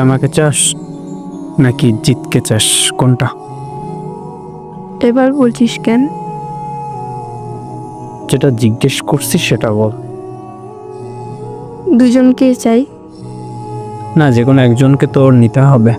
আমাকে চাস নাকি জিতকে চাস? কোনটা? এবার বলছিস কেন? যেটা জিজ্ঞেস করছিস সেটা বল। দুজনকে চাই। না যে কোনো একজনকে তোর নিতে হবে।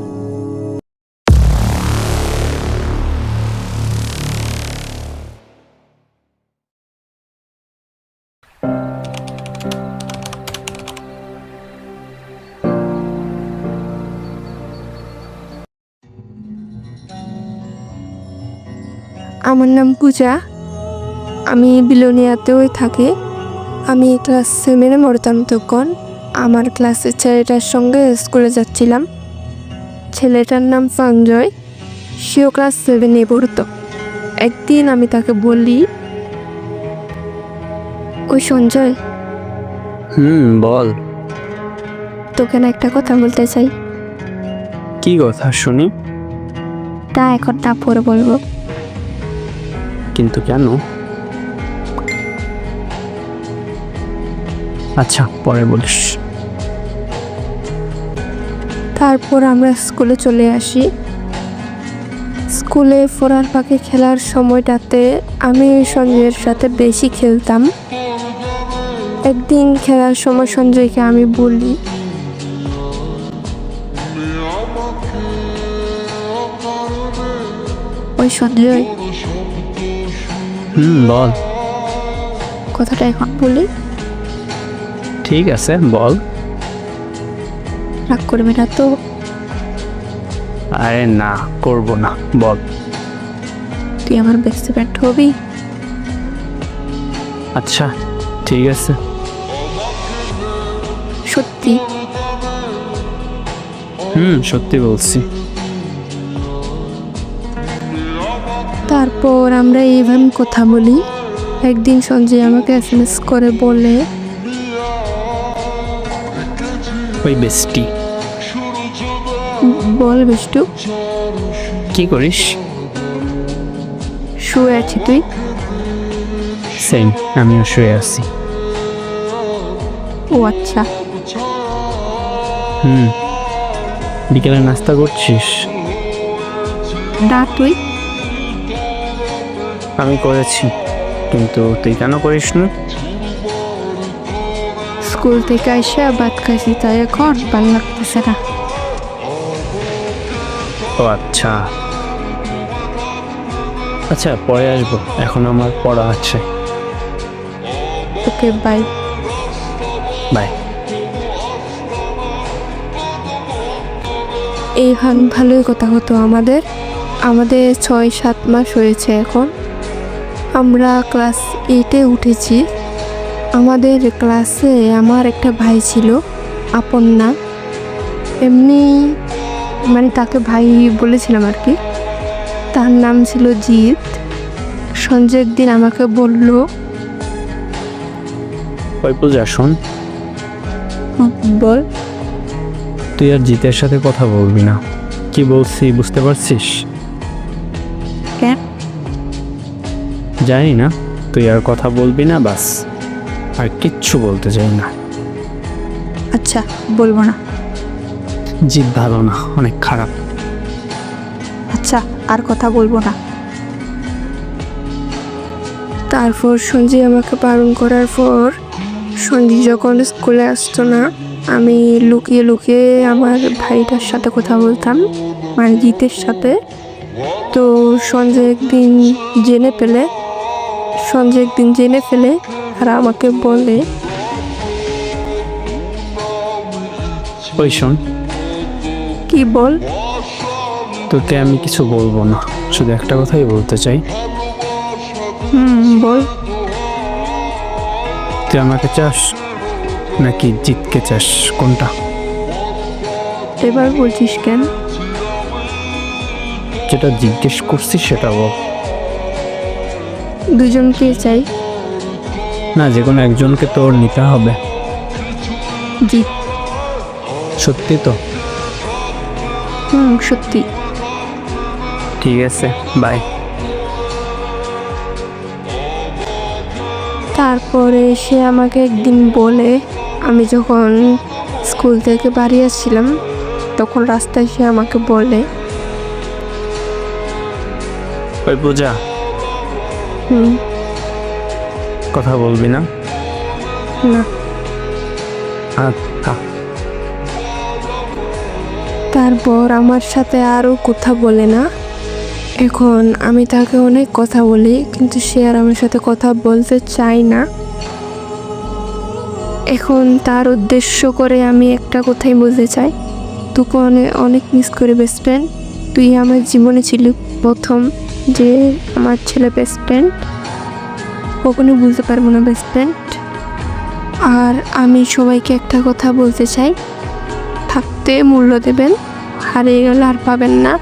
আমার নাম পূজা। আমি বিলোনিয়াতেও থাকি। আমি ক্লাস সেভেনে মরতাম তখন আমার ক্লাসের ছেলেটার সঙ্গে স্কুলে যাচ্ছিলাম। ছেলেটার নাম সঞ্জয়। সেও ক্লাস সেভেনে পড়তো। একদিন আমি তাকে বলি ওই সঞ্জয় হুম বল। তোকে না একটা কথা বলতে চাই। কি কথা শুনি? তা এখন না পরে বলব। কিন্তু কেন? আচ্ছা পরে বলিস। তারপর আমরা স্কুলে চলে আসি। স্কুলে ফোরার পাখি খেলার সময়টাতে আমি সঞ্জয়ের সাথে বেশি খেলতাম। একদিন খেলার সময় সঞ্জয়কে আমি বলি, ওই সঞ্জয় হুম বল। কথাটা এখন বলি? ঠিক আছে বল। রাগ করবে না তো? আরে না করব না বল। তুই আমার বেস্ট ফ্রেন্ড হবি? আচ্ছা ঠিক আছে। সত্যি? হুম সত্যি বলছি। তারপর আমরা এইভাবে কথা বলি। একদিন সঞ্জয় আমাকে এস এম এস করে বলে ওই বেস্টি। বল বিষ্টু। কি করিস? শুয়ে আছি তুই? সেম আমিও শুয়ে আছি। ও আচ্ছা। হুম। বিকেলে নাস্তা করছিস? না তুই? আমি করেছি। কিন্তু তুই কেন করিস না? স্কুল থেকে এসে ভাত খাইছি তাই এখন ভালো লাগতেছে না। ও আচ্ছা। আচ্ছা পরে আসব। এখন আমার পড়া আছে। Okay bye. বাই। এই এইখান ভালোই কথা হতো আমাদের। আমাদের ছয় সাত মাস হয়েছে এখন। আমরা ক্লাস এইটে উঠেছি। আমাদের ক্লাসে আমার একটা ভাই ছিল আপন না এমনি মানে তাকে ভাই বলেছিলাম আর কি। তার নাম ছিল জিৎ। সঞ্জয় একদিন আমাকে বলল ওই পূজা শোন। বল। তুই আর জিতের সাথে কথা বলবি না। কি বলছি বুঝতে পারছিস? কেন? জানি না? তুই আর কথা বলবি না বাস। আর কিচ্ছু বলতে চাই না। আচ্ছা বলব না। জিত ভালো না অনেক খারাপ। আচ্ছা আর কথা বলব না। তারপর সঞ্জয় আমাকে বারণ করার পর সঞ্জয় যখন স্কুলে আসতো না আমি লুকিয়ে লুকিয়ে আমার ভাইটার সাথে কথা বলতাম মানে জিতের সাথে। তো সঞ্জয় একদিন জেনে পেলে সঞ্জয় একদিন জেনে ফেলে আর আমাকে বলে ওই শোন। কি বল? তোকে আমি কিছু বলব না শুধু একটা কথাই বলতে চাই। হুম বল। তুই আমাকে চাস নাকি জিতকে চাস? কোনটা? এবার বলছিস কেন? যেটা জিজ্ঞেস করছিস সেটা বল। দুজনকে চাই। না যে কোনো একজনকে তোর নিতে হবে। জি। সত্যি তো? হুম সত্যি। ঠিক আছে বাই তারপরে সে আমাকে একদিন বলে আমি যখন স্কুল থেকে বাড়ি আসছিলাম তখন রাস্তায় সে আমাকে বলে ওই পূজা হুম। কথা বলবি না? না। আচ্ছা তারপর আমার সাথে আরও কথা বলে না। এখন আমি তাকে অনেক কথা বলি কিন্তু সে আর আমার সাথে কথা বলতে চায় না। এখন তার উদ্দেশ্য করে আমি একটা কথাই বলতে চাই। তোকে অনেক অনেক মিস করে বেস্ট ফ্রেন্ড তুই আমার জীবনে ছিলি প্রথম। যে আমার ছেলে বেস্ট ফ্রেন্ড কখনো বুঝতে পারব না বেস্ট ফ্রেন্ড আর আমি সবাইকে একটা কথা বলতে চাই, থাকতে মূল্য দেবেন, হারিয়ে গেলে আর পাবেন না।